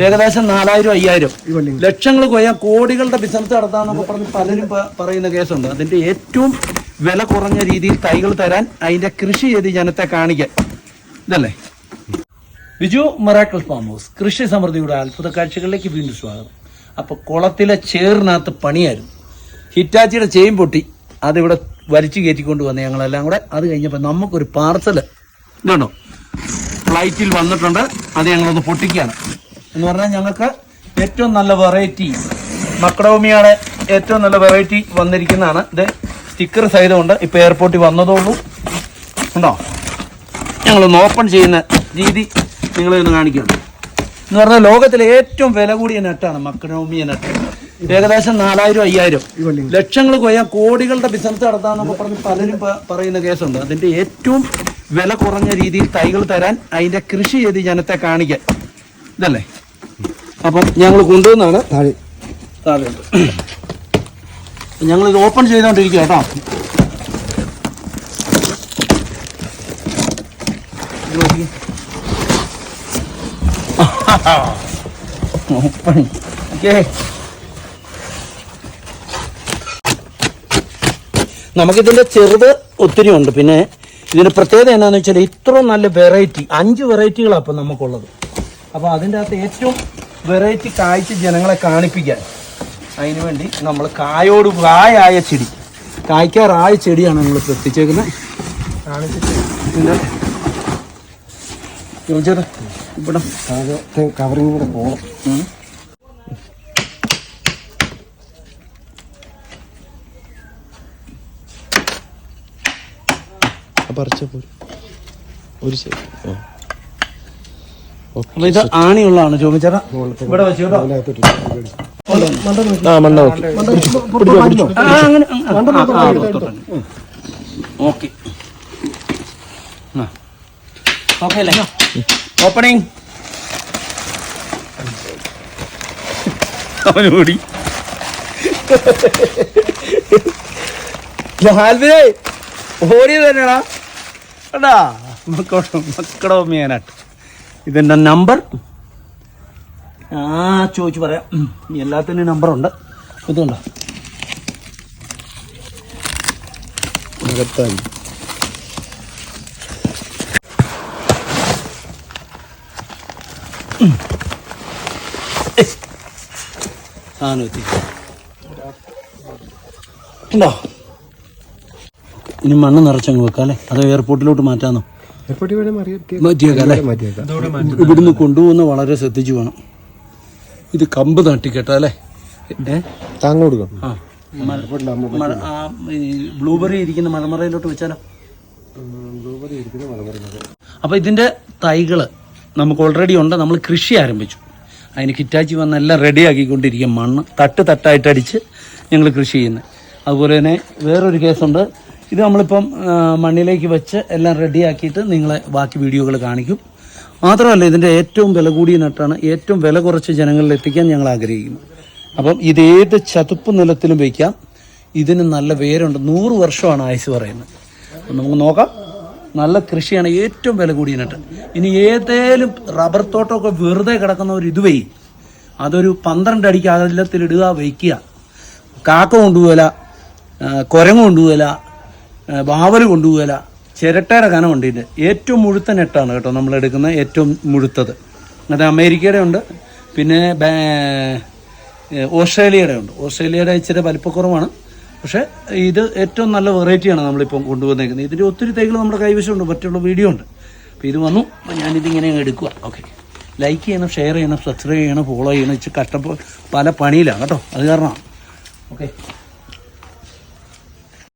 ഏകദേശം നാലായിരം അയ്യായിരം. ലക്ഷങ്ങൾ കൊയ്യാൻ കോടികളുടെ ബിസിനസ് നടത്താന്നൊക്കെ പറഞ്ഞ് പലരും പറയുന്ന കേസുണ്ട്. അതിന്റെ ഏറ്റവും വില കുറഞ്ഞ രീതിയിൽ തൈകൾ തരാൻ അതിന്റെ കൃഷി ചെയ്ത് ജനത്തെ കാണിക്കാൻ. ഇതല്ലേ? ബിജു മറാക്കിൾ ഫാം ഹൗസ് കൃഷി സമൃദ്ധിയുടെ അത്ഭുത കാഴ്ചകളിലേക്ക് വീണ്ടും സ്വാഗതം. അപ്പൊ കുളത്തിലെ ചേറിനകത്ത് പണിയായിരുന്നു. ഹിറ്റാച്ചിയുടെ ചെയിൻ പൊട്ടി. അതിവിടെ വലിച്ചു കയറ്റിക്കൊണ്ട് വന്ന് ഞങ്ങളെല്ലാം കൂടെ. അത് കഴിഞ്ഞപ്പോൾ നമുക്കൊരു പാർസൽ. ഇതുണ്ടോ? ഫ്ലൈറ്റിൽ വന്നിട്ടുണ്ട്. അത് ഞങ്ങളൊന്ന് പൊട്ടിക്കുകയാണ്. എന്ന് പറഞ്ഞാൽ ഞങ്ങൾക്ക് ഏറ്റവും നല്ല വെറൈറ്റി മക്ഡോമിയാണ് ഏറ്റവും നല്ല വെറൈറ്റി വന്നിരിക്കുന്നതാണ്. ഇത് സ്റ്റിക്കർ സഹിതമുണ്ട് ഇപ്പം എയർപോർട്ടിൽ വന്നതോളൂ. ഉണ്ടോ? ഞങ്ങളൊന്ന് ഓപ്പൺ ചെയ്യുന്ന രീതി നിങ്ങളെ ഒന്ന് കാണിക്കാം. എന്ന് പറഞ്ഞാൽ ലോകത്തിലെ ഏറ്റവും വില കൂടിയ നെറ്റാണ് മക്കനോമിയ നെറ്റ് ഏകദേശം നാലായിരം അയ്യായിരം. ലക്ഷങ്ങൾ കൊയ്യാൻ കോടികളുടെ ബിസിനസ് നടത്താന്നൊക്കെ പറഞ്ഞ് പലരും പറയുന്ന കേസുണ്ട്. അതിന്റെ ഏറ്റവും വില കുറഞ്ഞ രീതിയിൽ തൈകൾ തരാൻ അതിന്റെ കൃഷി ചെയ്ത് ജനത്തെ കാണിക്കാൻ. ഇതല്ലേ? അപ്പം ഞങ്ങൾ കൊണ്ടുവന്നാണ്. താഴെ. താഴെ ഞങ്ങൾ ഇത് ഓപ്പൺ ചെയ്തോണ്ടിരിക്കുക കേട്ടോ. Open okay. നമുക്കിതിന്റെ ചെറുത് ഒത്തിരി ഉണ്ട്. പിന്നെ ഇതിന്റെ പ്രത്യേകത എന്താണെന്ന് വെച്ചാൽ ഇത്ര നല്ല വെറൈറ്റി അഞ്ച് വെറൈറ്റികളാണ് അപ്പം നമുക്കുള്ളത്. അപ്പോൾ അതിന്റെ അകത്ത് ഏറ്റവും വെറൈറ്റി കായ്ച്ച് ജനങ്ങളെ കാണിപ്പിക്കാൻ. അതിനു വേണ്ടി നമ്മൾ കായോട് കായായ ചെടി. കായ്ക്കാറായ ചെടിയാണ് നമ്മൾ എത്തിച്ചേക്കുന്നത് ഇതിന്റെ ചോദിച്ചത് ഇവിടെ കവറിങ് കൂടെ പോകണം ഉം. പറിച്ച പോരും. ഒരു ശരി അപ്പൊ ഇത് ആണിയുള്ളതാണ് ചോദിച്ചേട്ടാ ഇവിടെ വെച്ചു കേട്ടോ. ആ മണ്ണ ഓക്കെ ആ, അങ്ങനെ ഓക്കെ. ഓക്കെ അല്ലേ? ഓപ്പണിങ് അവനോടി ഹാൽബിനെ ഓടിയത് മക്കളോ മക്കളോ മേനാട്ട് ഇതെന്റെ നമ്പർ. ആ ചോദിച്ചു പറയാം. എല്ലാത്തിനും നമ്പറുണ്ട്. ഇതുണ്ടോ? അകത്തായി. ഉണ്ടോ? ഇനി മണ്ണ് നിറച്ചങ്ങ് വെക്കാം അല്ലേ അതോ എയർപോർട്ടിലോട്ട് മാറ്റാന്നോ? മാറ്റിയേക്കാം അല്ലേ? മാറ്റിയേക്കാം ഇവിടുന്ന് കൊണ്ടുപോകുന്ന വളരെ ശ്രദ്ധിച്ചു വേണം. ഇത് കമ്പ് തട്ടിക്കെട്ടാ അല്ലേ? താങ്ങ ആ. ബ്ലൂബെറി ഇരിക്കുന്ന മലമറയിലോട്ട് വെച്ചാലോ? അപ്പോൾ ഇതിന്റെ തൈകൾ നമുക്ക് ഓൾറെഡി ഉണ്ട്. നമ്മൾ കൃഷി ആരംഭിച്ചു. അതിന് കിറ്റാച്ചി വന്ന് എല്ലാം റെഡി ആക്കിക്കൊണ്ടിരിക്കും മണ്ണ്. തട്ട് തട്ടായിട്ട് അടിച്ച് ഞങ്ങൾ കൃഷി ചെയ്യുന്നത് അതുപോലെ തന്നെ വേറൊരു കേസുണ്ട് ഇത് നമ്മളിപ്പം മണ്ണിലേക്ക് വെച്ച് എല്ലാം റെഡിയാക്കിയിട്ട് നിങ്ങളെ ബാക്കി വീഡിയോകൾ കാണിക്കും. മാത്രമല്ല ഇതിന്റെ ഏറ്റവും വില കൂടിയ നട്ടാണ് ഏറ്റവും വില കുറച്ച് ജനങ്ങളിൽ എത്തിക്കാൻ ഞങ്ങൾ ആഗ്രഹിക്കുന്നു. അപ്പം ഇത് ഏത് ചതുപ്പ് നിലത്തിലും വയ്ക്കാം ഇതിന് നല്ല വേരുണ്ട്. നൂറ് വർഷമാണ് ആയുസ് പറയുന്നത്. നമുക്ക് നോക്കാം. നല്ല കൃഷിയാണ് ഏറ്റവും വില കൂടിയ നട്ട്. ഇനി ഏതേലും റബ്ബർ തോട്ടമൊക്കെ വെറുതെ കിടക്കുന്ന ഒരു ഇത് വെയ് അതൊരു പന്ത്രണ്ട് അടിക്ക് അകലത്തിലിടുക വയ്ക്കുക. കാക്ക കൊണ്ടുപോകല കൊരങ്ങ കൊണ്ടുപോകല വാവൽ കൊണ്ടുപോകല. ചിരട്ടയുടെ കനമുണ്ട് ഇതിന്റെ ഏറ്റവും മുഴുത്ത നെട്ടാണ് കേട്ടോ നമ്മൾ എടുക്കുന്ന ഏറ്റവും മുഴുത്തത്. അത് അമേരിക്കയുടെ ഉണ്ട്. പിന്നെ ഓസ്ട്രേലിയയുടെ ഉണ്ട്. ഓസ്ട്രേലിയയുടെ ഇച്ചിരി വലിപ്പക്കുറവാണ്. പക്ഷേ ഇത് ഏറ്റവും നല്ല വെറൈറ്റിയാണ് നമ്മളിപ്പം കൊണ്ടുവന്നേക്കുന്നത്. ഇതിന്റെ ഒത്തിരി തൈകൾ നമ്മുടെ കൈവശമുണ്ട്. മറ്റുള്ള വീഡിയോ ഉണ്ട്. അപ്പോൾ ഇത് വന്നു. അപ്പോൾ ഞാനിതിങ്ങനെ എടുക്കുക ഓക്കെ. ലൈക്ക് ചെയ്യണം ഷെയർ ചെയ്യണം സബ്സ്ക്രൈബ് ചെയ്യണം ഫോളോ ചെയ്യണം. ഇച്ചിരി കഷ്ടപ്പെട്ട് പല പണിയിലാണ് കേട്ടോ. അത് കാരണമാണ്. ഓക്കെ.